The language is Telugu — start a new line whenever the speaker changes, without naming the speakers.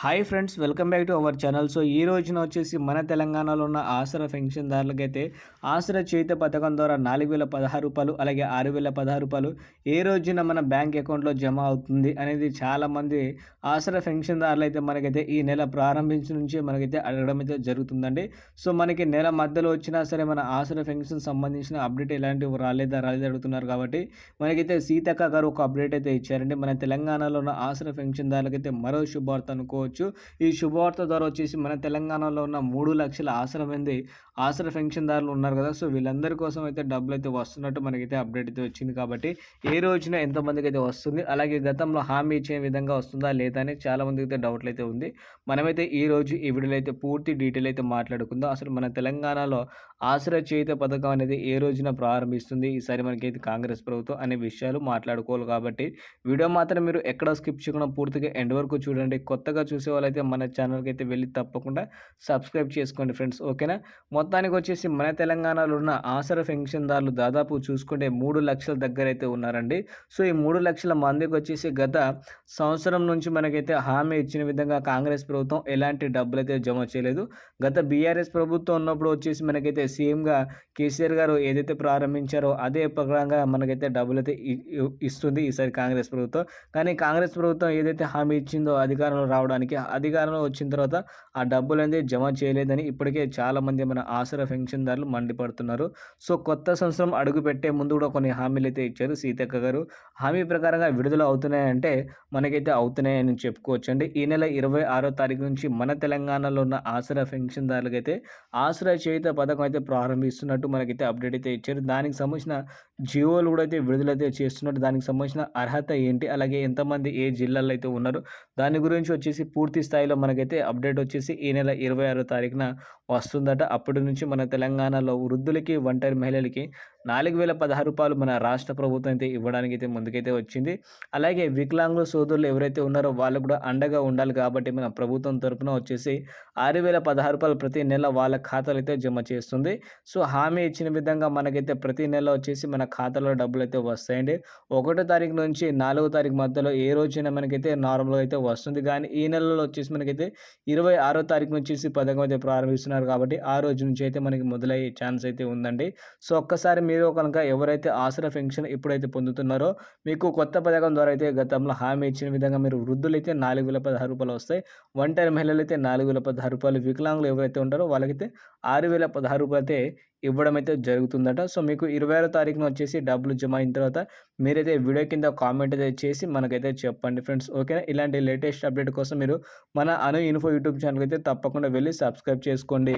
Hi friends welcome back to our channel. So ఈ రోజున వచ్చేసి మన తెలంగాణలో ఉన్న ఆసరా పెన్షన్దారులకైతే ఆసరా చేత పథకం ద్వారా నాలుగు వేల పదహారు రూపాయలు అలాగే ఆరు వేల పదహారు రూపాయలు ఏ రోజున మన బ్యాంక్ అకౌంట్లో జమ అవుతుంది అనేది చాలామంది ఆసరా పెన్షన్దారులు అయితే మనకైతే ఈ నెల ప్రారంభించి నుంచి మనకైతే అడగడం అయితే జరుగుతుందండి. సో మనకి నెల మధ్యలో వచ్చినా సరే మన ఆసరా పెన్షన్ సంబంధించిన అప్డేట్ ఎలాంటివి రాలేదా రాలేదు అడుగుతున్నారు కాబట్టి మనకైతే సీతక్క గారు ఒక అప్డేట్ అయితే ఇచ్చారండి. మన తెలంగాణలో ఉన్న ఆసరా పెన్షన్దారులకైతే మరో శుభార్త అనుకో చెప్పుకోవచ్చు ఈ శుభవార్త ద్వారా వచ్చేసి మన తెలంగాణలో ఉన్న మూడు లక్షల ఆసరా మంది ఆసరా పెన్షన్దారులు ఉన్నారు కదా. సో వీళ్ళందరి కోసం అయితే డబ్బులు అయితే వస్తున్నట్టు మనకైతే అప్డేట్ అయితే వచ్చింది కాబట్టి ఏ రోజున ఎంతమందికి అయితే వస్తుంది అలాగే గతంలో హామీ ఇచ్చే విధంగా వస్తుందా లేదా అని చాలా మందికి అయితే డౌట్లు అయితే ఉంది. మనమైతే ఈ రోజు ఈ వీడియోలో అయితే పూర్తి డీటెయిల్ అయితే మాట్లాడుకుందాం. అసలు మన తెలంగాణలో ఆసరా చేత పథకం అనేది ఏ రోజున ప్రారంభిస్తుంది? ఈసారి మనకైతే కాంగ్రెస్ ప్రభుత్వం అనే విషయాలు మాట్లాడుకోవాలి కాబట్టి వీడియో మాత్రం మీరు ఎక్కడ స్కిప్ చేయకుండా పూర్తిగా ఎండ్ వరకు చూడండి. కొత్తగా చూసే వాళ్ళైతే మన ఛానల్కి అయితే వెళ్ళి తప్పకుండా సబ్స్క్రైబ్ చేసుకోండి ఫ్రెండ్స్ ఓకేనా? మొత్తానికి వచ్చేసి మన తెలంగాణలో ఉన్న ఆసర పెన్షన్దారులు దాదాపు చూసుకుంటే మూడు లక్షల దగ్గర అయితే ఉన్నారండి. సో ఈ మూడు లక్షల మందికి వచ్చేసి గత సంవత్సరం నుంచి మనకైతే హామీ ఇచ్చిన విధంగా కాంగ్రెస్ ప్రభుత్వం ఎలాంటి డబ్బులు అయితే జమ చేయలేదు. గత బీఆర్ఎస్ ప్రభుత్వం ఉన్నప్పుడు వచ్చేసి మనకైతే సీఎంగా కేసీఆర్ గారు ఏదైతే ప్రారంభించారో అదే ప్రకారంగా మనకైతే డబ్బులు అయితే ఇస్తుంది ఈసారి కాంగ్రెస్ ప్రభుత్వం. కానీ కాంగ్రెస్ ప్రభుత్వం ఏదైతే హామీ ఇచ్చిందో అధికారంలో రావడానికి అధికారంలో వచ్చిన తర్వాత ఆ డబ్బులు అనేది జమ చేయలేదని ఇప్పటికే చాలామంది మన ఆసరా పెన్షన్దారులు మండిపడుతున్నారు. సో కొత్త సంవత్సరం అడుగుపెట్టే ముందు కూడా కొన్ని హామీలు అయితే ఇచ్చారు సీతక్క గారు. హామీ ప్రకారంగా విడుదల అవుతున్నాయంటే మనకైతే అవుతున్నాయని చెప్పుకోవచ్చండి. ఈ నెల ఇరవై ఆరో తారీఖు నుంచి మన తెలంగాణలో ఉన్న ఆసరా పెన్షన్దారులకైతే ఆసరా చేయుత పథకం అయితే ప్రారంభిస్తున్నట్టు మనకైతే అప్డేట్ అయితే ఇచ్చారు. దానికి సంబంధించిన జియోలు కూడా అయితే విడుదలైతే చేస్తున్నట్టు దానికి సంబంధించిన అర్హత ఏంటి? అలాగే ఎంతమంది ఏ జిల్లాలో అయితే ఉన్నారు? దాని గురించి వచ్చేసి పూర్తి స్థాయిలో మనకైతే అప్డేట్ వచ్చేసి ఈ నెల ఇరవై ఆరో తారీఖున వస్తుందట. అప్పటి నుంచి మన తెలంగాణలో వృద్ధులకి ఒంటరి మహిళలకి నాలుగు వేల పదహారు రూపాయలు మన రాష్ట్ర ప్రభుత్వం అయితే ఇవ్వడానికి అయితే ముందుకైతే వచ్చింది. అలాగే వికలాంగుల సోదరులు ఎవరైతే ఉన్నారో వాళ్ళు కూడా అండగా ఉండాలి కాబట్టి మన ప్రభుత్వం తరఫున వచ్చేసి ఆరు వేల పదహారు రూపాయలు ప్రతి నెల వాళ్ళ ఖాతాలు అయితే జమ చేస్తుంది. సో హామీ ఇచ్చిన విధంగా మనకైతే ప్రతి నెల వచ్చేసి మన ఖాతాలో డబ్బులు అయితే వస్తాయండి. ఒకటో తారీఖు నుంచి నాలుగో తారీఖు మధ్యలో ఏ రోజైనా మనకైతే నార్మల్గా అయితే వస్తుంది. కానీ ఈ నెలలో వచ్చేసి మనకైతే ఇరవై ఆరో తారీఖు నుంచి పథకం అయితే ప్రారంభిస్తున్నారు కాబట్టి ఆ రోజు నుంచి అయితే మనకి మొదలయ్యే ఛాన్స్ అయితే ఉందండి. సో ఒక్కసారి మీరు కనుక ఎవరైతే ఆసరా పెన్షన్ ఎప్పుడైతే పొందుతున్నారో మీకు కొత్త పథకం ద్వారా అయితే గతంలో హామీ ఇచ్చిన విధంగా మీరు వృద్ధులు అయితే నాలుగు వేల పదహారు రూపాయలు వస్తాయి. ఒంటరి మహిళలు అయితే నాలుగు వేల పదహారు రూపాయలు వికలాంగులు ఎవరైతే ఉంటారో వాళ్ళకైతే ఆరు వేల పదహారు రూపాయలు అయితే ఇవ్వడం అయితే జరుగుతుందట. సో మీకు ఇరవై ఆరో తారీఖున వచ్చేసి డబ్బులు జమ అయిన తర్వాత మీరైతే వీడియో కింద కామెంట్ అయితే చేసి మనకైతే చెప్పండి ఫ్రెండ్స్. ఓకేనా? ఇలాంటి లేటెస్ట్ అప్డేట్ కోసం మీరు మన అను ఇన్ఫో యూట్యూబ్ ఛానల్ అయితే తప్పకుండా వెళ్ళి సబ్స్క్రైబ్ చేసుకోండి.